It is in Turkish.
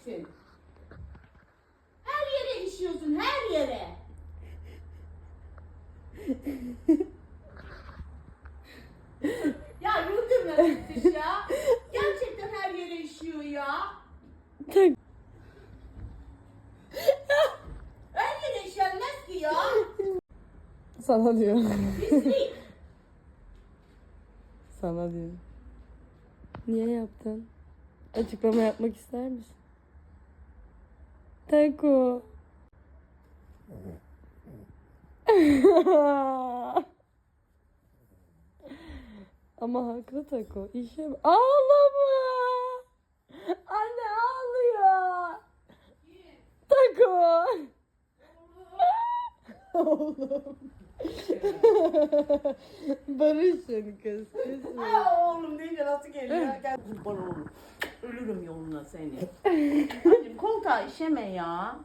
işeyeceksin. Her yere işiyorsun, her yere. ya güldürme Müthiş ya. Gerçekten her yere işiyor ya. Her yere işenmez ki ya. Sana diyor. Pislik. Sana diyor. Niye yaptın? Açıklama yapmak ister misin? Tako. Ama haklı Tako. İşe ağlama. Anne ağlıyor. Tako. Oğlum. Barışın kız. kız. Aa, oğlum deyince nasıl geliyor? Gel kurban oğlum. Ölürüm yoluna seni. Anneciğim koltuğa işeme ya.